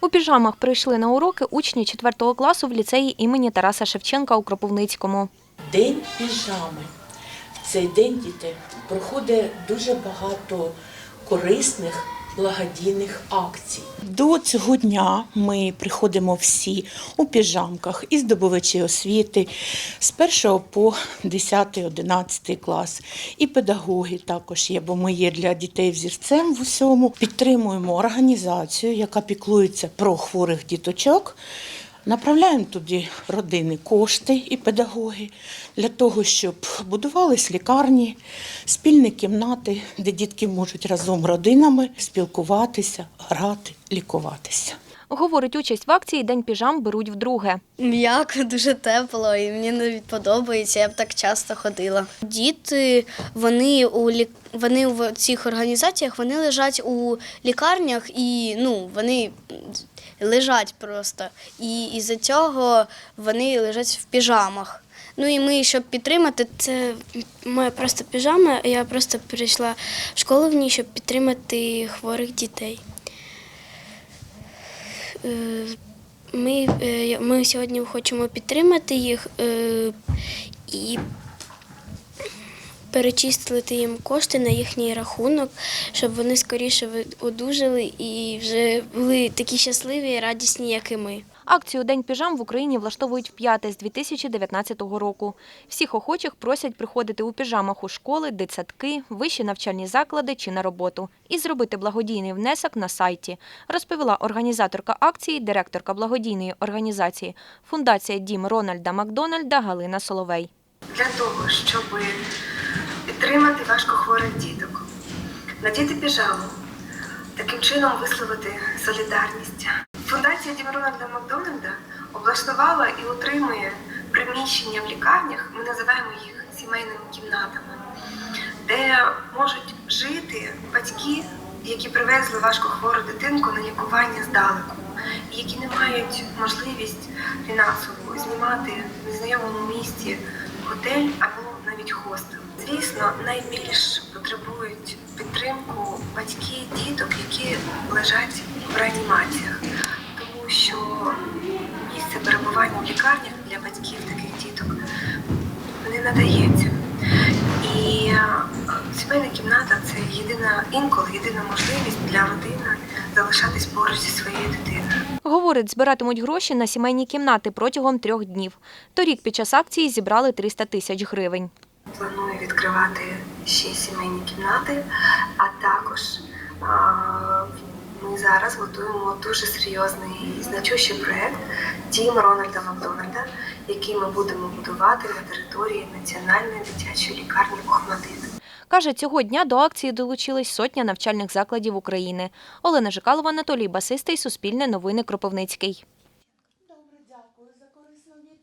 У піжамах прийшли на уроки учні 4 класу в ліцеї імені Тараса Шевченка у Кропивницькому. День піжами. В цей день діти проходить дуже багато корисних благодійних акцій. До цього дня ми приходимо всі у піжамках і здобувачі освіти з 1 по 10-11 клас. І педагоги також є, бо ми є для дітей взірцем в усьому. Підтримуємо організацію, яка піклується про хворих діточок. Направляємо туди родини кошти і педагоги для того, щоб будувались лікарні, спільні кімнати, де дітки можуть разом родинами спілкуватися, грати, лікуватися. Говорить, участь в акції День піжам беруть вдруге. М'яко, дуже тепло, і мені навіть подобається. Я б так часто ходила. Діти, вони у лік... вони в цих організаціях вони лежать у лікарнях і ну вони лежать просто. І із-за цього вони лежать в піжамах. Ну і ми, щоб підтримати, Це моя просто піжама. Я просто прийшла в школу в ній, щоб підтримати хворих дітей. Е, Ми, е, ми сьогодні хочемо підтримати їх е, і перечислити їм кошти на їхній рахунок, щоб вони скоріше ви- одужали і вже були такі щасливі і радісні, як і ми. Акцію День піжам в Україні влаштовують вп'яте з 2019 року. Всіх охочих просять приходити у піжамах у школи, дитсадки, вищі навчальні заклади чи на роботу і зробити благодійний внесок на сайті, розповіла організаторка акції, директорка благодійної організації Фундація Дім Рональда Макдональда Галина Соловей. для того, щоб підтримати важкохворих діток, надіти піжаму, таким чином висловити солідарність. Фундація Дім Рональда Макдональда облаштувала і утримує приміщення в лікарнях, ми називаємо їх сімейними кімнатами, де можуть жити батьки, які привезли важкохвору дитинку на лікування здалеку, які не мають можливість фінансово знімати в незнайомому місті готель або навіть хостел. Звісно, найбільш потребують підтримку батьки діток, які лежать в реанімаціях, тому що місце перебування в лікарнях для батьків таких діток не надається. І е, сімейна кімната це єдина інколи єдина можливість для родини залишатись поруч зі своєю дитиною. Говорить, збиратимуть гроші на сімейні кімнати протягом трьох днів. Торік під час акції зібрали 300 тисяч гривень. Планую відкривати ще сімейні кімнати, а також а, ми зараз готуємо дуже серйозний і значущий проєкт Дім Рональда Макдональда, який ми будемо будувати на території Національної дитячої лікарні Охмадит. Каже, цього дня до акції долучились сотня навчальних закладів України. Олена Жикалова, Анатолій Басистий, Суспільне новини Кропивницький.